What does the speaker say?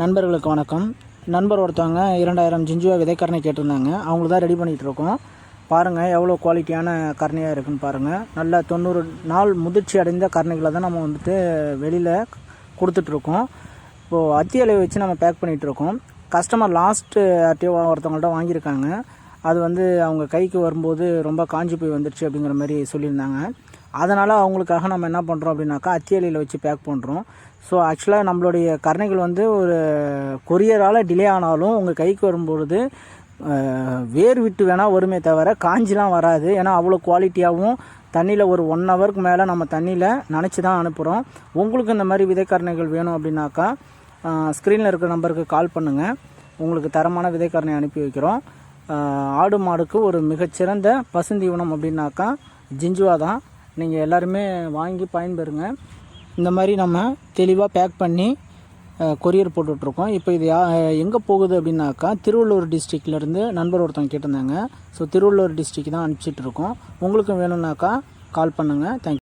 நண்பர்களுக்கு வணக்கம். நண்பர் ஒருத்தவங்க இரண்டாயிரம் ஜிஞ்சுவா விதைக்கரணை கேட்டிருந்தாங்க. அவங்களுக்கு தான் ரெடி பண்ணிகிட்டு இருக்கோம் பாருங்கள் எவ்வளோ குவாலிட்டியான கரணையாக இருக்குன்னு பாருங்கள் நல்ல தொண்ணூறு நாள் முதிர்ச்சி அடைந்த கரணைகளை தான் நம்ம வந்துட்டு வெளியில் கொடுத்துட்ருக்கோம் இப்போது அத்தி இலையை வச்சு நம்ம பேக் பண்ணிகிட்ருக்கோம் கஸ்டமர் லாஸ்ட்டு அட்டியோ ஒருத்தவங்கள்ட்ட வாங்கியிருக்காங்க. அது வந்து அவங்க கைக்கு வரும்போது ரொம்ப காஞ்சி போய் வந்துடுச்சு அப்படிங்கிற மாதிரி சொல்லியிருந்தாங்க. அதனால் அவங்களுக்காக நம்ம என்ன பண்ணுறோம் அப்படின்னாக்கா அத்தியலியில் வச்சு பேக் பண்ணுறோம் ஸோ ஆக்சுவலாக நம்மளுடைய கருணைகள் வந்து ஒரு கொரியரால் டிலே ஆனாலும் உங்கள் கைக்கு வரும்பொழுது வேர் விட்டு வேணால் வருமே தவிர காஞ்சிலாம் வராது. ஏன்னா அவ்வளோ குவாலிட்டியாகவும் தண்ணியில் ஒரு ஒன் ஹவருக்கு மேலே நம்ம தண்ணியில் நினச்சி தான் அனுப்புகிறோம் உங்களுக்கு இந்த மாதிரி விதைக்கரணைகள் வேணும் அப்படின்னாக்கா ஸ்க்ரீனில் இருக்கிற நம்பருக்கு கால் பண்ணுங்கள் உங்களுக்கு தரமான விதைக்கரணை அனுப்பி வைக்கிறோம். ஆடு மாடுக்கு ஒரு மிகச்சிறந்த பசுந்தீவனம் அப்படின்னாக்கா ஜிஞ்சுவா தான். நீங்கள் எல்லாருமே வாங்கி பயன்பெறுங்க. இந்த மாதிரி நம்ம தெளிவாக பேக் பண்ணி கொரியர் போட்டுட்ருக்கோம். இப்போ இது யா எங்கே போகுது அப்படின்னாக்கா திருவள்ளூர் டிஸ்ட்ரிக்ட்லேருந்து நண்பர் ஒருத்தவங்க கேட்டிருந்தாங்க. ஸோ திருவள்ளூர் டிஸ்ட்ரிக் தான் அனுப்பிச்சிட்ருக்கோம். உங்களுக்கும் வேணும்னாக்கா கால் பண்ணுங்கள் தேங்க்யூ